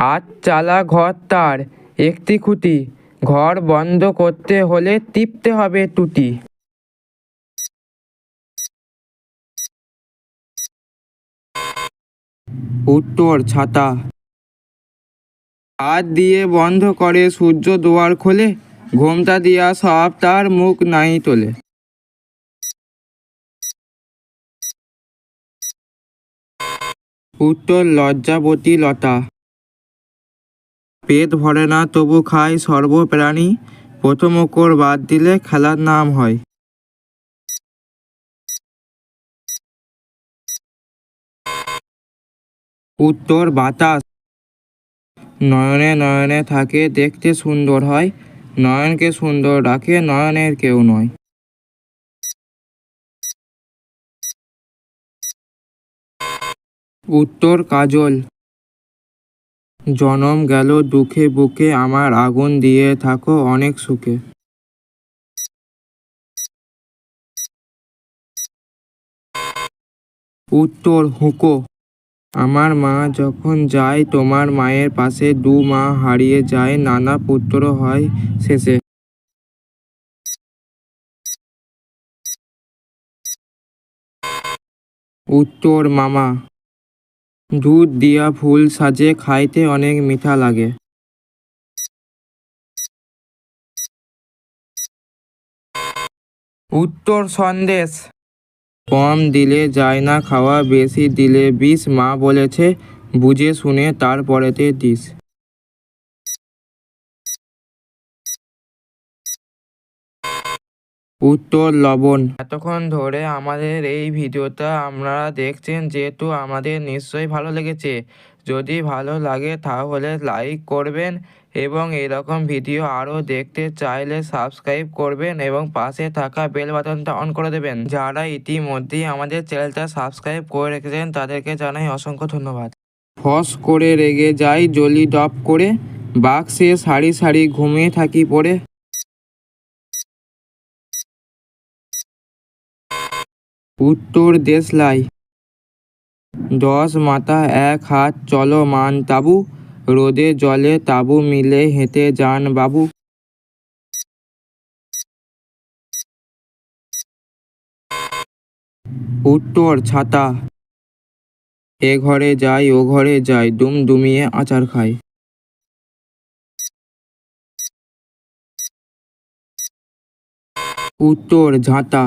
আট চালা ঘর তার একটি খুঁটি। ঘর বন্ধ করতে হলে টিপতে হবে টুটি। উত্তর ছাতা। হাত দিয়ে বন্ধ করে সূর্য দুয়ার খোলে। ঘোমটা দিয়া সব তার মুখ নাই তোলে। উত্তর লজ্জাবতী লতা। পেট ভরে না, তবু খায় সর্বপ্রাণী। প্রথম অক্ষর বাদ দিলে খেলার নাম হয়। উত্তর, বাতাস। নয়নে নয়নে থাকে, দেখতে সুন্দর হয়। নয়নকে সুন্দর রাখে, নয়নের কেউ নয়। উত্তর, কাজল। জনম গেল দুঃখে বুকে, আমার আগুন দিয়ে থাকো অনেক সুখে। উত্তর, হুঁকো। আমার মা যখন যায়, তোমার মায়ের পাশে দু মা হারিয়ে যায়, নানা পুত্র হয় শেষে। উত্তর, মামা। দুধ দিয়া ফুল সাজে খাইতে অনেক মিঠা লাগে। উত্তর সন্দেশ। কম দিলে যায় না খাওয়া, বেশি দিলে বিষ, মা বলেছে, বুঝে শুনে তারপরেতে দিস। উত্তর লবণ। এতক্ষণ ধরে আমাদের এই ভিডিওটা আপনারা দেখছেন যেহেতু আমাদের নিশ্চয়ই ভালো লেগেছে। যদি ভালো লাগে তাহলে লাইক করবেন এবং এরকম ভিডিও আরও দেখতে চাইলে সাবস্ক্রাইব করবেন এবং পাশে থাকা বেল বাটনটা অন করে দেবেন। যারা ইতিমধ্যেই আমাদের চ্যানেলটা সাবস্ক্রাইব করে রেখেছেন তাদেরকে জানাই অসংখ্য ধন্যবাদ। ফস করে রেগে যাই জলি ডপ করে বাক্সে সারি সারি ঘুমিয়ে থাকি পড়ে। উত্তর দেশলাই। দশ মাথা এক হাত চলো মান তাবু, রোদে জলে তাবু মিলে হেঁটে যান বাবু। উত্তর ছাতা। এ ঘরে যাই, ও ঘরে যাই, দুম দুমিয়ে আচার খাই। উত্তর ঝাঁটা।